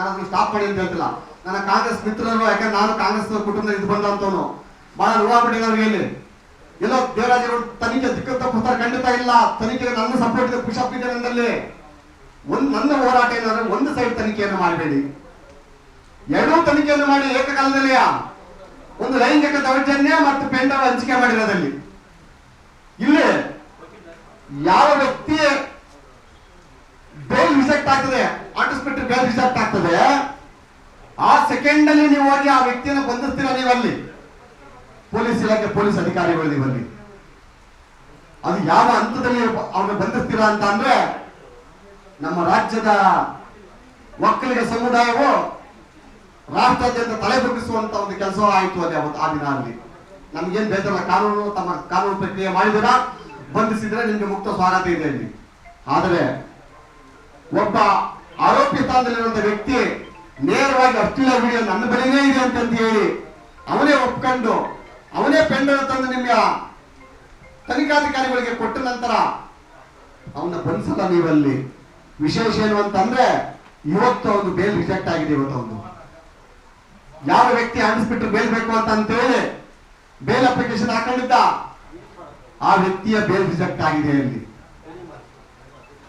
ನಾನು ಅದನ್ನ ಸ್ಟಾಪ್ ಮಾಡಿ ಅಂತ ಹೇಳ್ತಿಲ್ಲ. ನನ್ನ ಕಾಂಗ್ರೆಸ್ ಮಿತ್ರರು, ಯಾಕಂದ್ರೆ ನಾನು ಕಾಂಗ್ರೆಸ್ ಕುಟುಂಬದಿಂದ ಇದು ಬಂದಂತವನು ಬಹಳ ನೋವಾಗ್ಬಿಟ್ಟಿದೆ ಅವ್ರಿಗೆ ಇಲ್ಲಿ. ಎಲ್ಲೋ ದೇವರಾಜ್ ತನಿಖೆ ದಿಕ್ಕ ತಪ್ಪಿಸ್ತಾರೆ ಖಂಡಿತ ಇಲ್ಲ. ತನಿಖೆಗೆ ನನ್ನ ಸಪೋರ್ಟ್ ಇದೆ ಪುಷಪ್ ಇದೆ ನನ್ನಲ್ಲಿ. ಒಂದ್ ನನ್ನ ಹೋರಾಟ ಏನಾದ್ರೆ ಒಂದು ಸೈಡ್ ತನಿಖೆಯನ್ನು ಮಾಡಬೇಡಿ. ಎರಡೂ ತನಿಖೆಯನ್ನು ಮಾಡಿ ಏಕಕಾಲದಲ್ಲಿ ಒಂದು ಲೈಂಗಿಕ ದೌರ್ಜನ್ಯ ಮತ್ತು ಪೆಂಡವ ಹಂಚಿಕೆ ಮಾಡಿರೋದಲ್ಲಿ ಇಲ್ಲಿ ಯಾವ ವ್ಯಕ್ತಿ ಬೇಲ್ ರಿಸೆಕ್ಟ್ ಆಗ್ತದೆ ಬೇಲ್ ಆಗ್ತದೆ. ಆ ಸೆಕೆಂಡ್ ಅಲ್ಲಿ ನೀವು ಹೋಗಿ ಆ ವ್ಯಕ್ತಿಯನ್ನು ಬಂಧಿಸ್ತೀರಾ ನೀವಲ್ಲಿ? ಪೊಲೀಸ್ ಇಲಾಖೆ, ಪೊಲೀಸ್ ಅಧಿಕಾರಿಗಳು ನೀವಲ್ಲಿ. ಅದು ಯಾವ ಹಂತದಲ್ಲಿ ಅವ್ರನ್ನ ಬಂಧಿಸ್ತೀರಾ ಅಂತ ಅಂದ್ರೆ, ನಮ್ಮ ರಾಜ್ಯದ ಒಕ್ಕಲಿಗ ಸಮುದಾಯವು ರಾಷ್ಟ್ರಾದ್ಯಂತ ತಲೆ ಬಗ್ಗಿಸುವಂತ ಒಂದು ಕೆಲಸ ಆಯಿತು ಅಲ್ಲಿ ಅವತ್ತು ಆ ದಿನ ಅಲ್ಲಿ. ನಮ್ಗೇನ್ ಬೇಕಲ್ಲ ಕಾನೂನು ತಮ್ಮ ಕಾನೂನು ಪ್ರಕ್ರಿಯೆ ಮಾಡಿದಿರ ಬಂಧಿಸಿದ್ರೆ ನಿಮ್ಗೆ ಮುಕ್ತ ಸ್ವಾಗತ ಇದೆ ಅಲ್ಲಿ. ಆದರೆ, ಒಬ್ಬ ಆರೋಪಿ ಸ್ಥಾನದಲ್ಲಿರುವಂತ ವ್ಯಕ್ತಿ ನೇರವಾಗಿ ಅಷ್ಟಿಲ್ಲ ವಿಡಿಯೋ ನನ್ನ ಬಳಿನೇ ಇದೆ ಅಂತ ಹೇಳಿ ಅವನೇ ಒಪ್ಕೊಂಡು ಅವನೇ ಪೆಂಡನ್ನು ತಂದು ನಿಮ್ಮ ತನಿಖಾಧಿಕಾರಿಗಳಿಗೆ ಕೊಟ್ಟ ನಂತರ ಅವನ್ನ ಬಂಧಿಸಲ್ಲ ನೀವಲ್ಲಿ ವಿಶೇಷ ಏನು ಅಂತಂದ್ರೆ ಇವತ್ತು ಅವನು ಬೇಲ್ ರಿಜೆಕ್ಟ್ ಆಗಿದೆ ಇವತ್ತು ಅವನು. ಯಾವ ವ್ಯಕ್ತಿ ಅನಿಸ್ಬಿಟ್ಟು ಬೇಲ್ ಬೇಕು ಅಂತ ಅಂತೇಳಿ ಬೇಲ್ ಅಪ್ಲಿಕೇಶನ್ ಹಾಕೊಂಡಿದ್ದ? ಆ ವ್ಯಕ್ತಿಯ ಬೇಲ್ ರಿಜೆಕ್ಟ್ ಆಗಿದೆ ಅಲ್ಲಿ.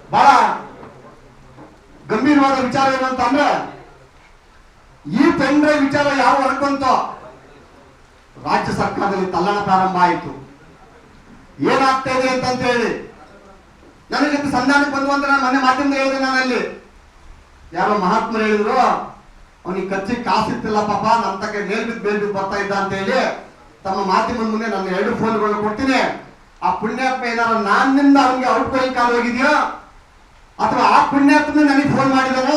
ಬಹಳ ಗಂಭೀರವಾದ ವಿಚಾರ ಏನು ಅಂತ ಅಂದ್ರೆ, ಈ ಪೆನ್ ಡ್ರೈವ್ ವಿಚಾರ ಯಾವ ಅನ್ಕೊಂತೋ ರಾಜ್ಯ ಸರ್ಕಾರದಲ್ಲಿ ತಲ್ಲಣ ಪ್ರಾರಂಭ ಆಯಿತು. ಏನಾಗ್ತಾ ಇದೆ ಅಂತ ಹೇಳಿ, ನನಗೆ ಸಂಧಾನಕ್ಕೆ ಬಂದು ಅಂತ ನಾನು ಮೊನ್ನೆ ಮಾಧ್ಯಮದಲ್ಲಿ ಹೇಳಿದೆ ನಾನಲ್ಲಿ. ಯಾರೋ ಮಹಾತ್ಮರು ಹೇಳಿದ್ರು ಅವನಿಗೆ ಖರ್ಚಿ ಕಾಸಿತ್ತಿಲ್ಲ ಪಾಪ ನನ್ನ ತಕ್ಕ ಮೇಲ್ ಬಿದ್ದು ಮೇಲ್ ಬಿದ್ದು ಬರ್ತಾ ಇದ್ದ ಅಂತ ಹೇಳಿ ತಮ್ಮ ಮಾಧ್ಯಮದ ಮುಂದೆ ನನ್ನ ಎರಡು ಫೋನ್ಗಳು ಕೊಡ್ತೀನಿ. ಆ ಪುಣ್ಯಾತ್ಮ ಏನಾರ ನಾನಿಂದ ಅವನಿಗೆ ಔಟ್ ಕಾಲ್ ಹೋಗಿದೆಯೋ? ಅಥವಾ ಆ ನನಗೆ ಫೋನ್ ಮಾಡಿದಾಗ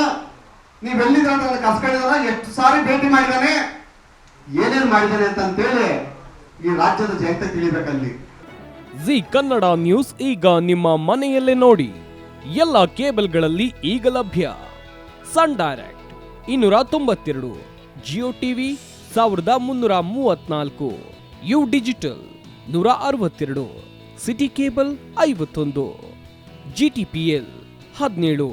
ನೀವ್ ಎಲ್ಲಿದ್ರ ಕಸ್ಕೊಂಡಿದಾನ ಎಷ್ಟು ಸಾರಿ ಭೇಟಿ ಮಾಡಿದಾನೆ. ಏನೇನ್ ಮಾಡಿದಾನೆ ಅಂತ ಅಂತೇಳಿ ಈ ರಾಜ್ಯದ ಜನತೆ ತಿಳಿಬೇಕಲ್ಲಿ. ಜಿ ಕನ್ನಡ ನ್ಯೂಸ್ ಈಗ ನಿಮ್ಮ ಮನೆಯಲ್ಲೇ ನೋಡಿ. ಎಲ್ಲ ಕೇಬಲ್ಗಳಲ್ಲಿ ಈಗ ಲಭ್ಯ. ಸನ್ ಡೈರೆಕ್ಟ್ ಇನ್ನೂರ ತೊಂಬತ್ತೆರಡು, ಜಿಯೋ ಟಿವಿ ಸಾವಿರದ ಮುನ್ನೂರ ಮೂವತ್ನಾಲ್ಕು, ಯು ಡಿಜಿಟಲ್ ನೂರ ಅರವತ್ತೆರಡು, ಸಿಟಿ ಕೇಬಲ್ ಐವತ್ತೊಂದು, ಜಿ ಟಿ ಪಿ ಎಲ್ ಹದಿನೇಳು.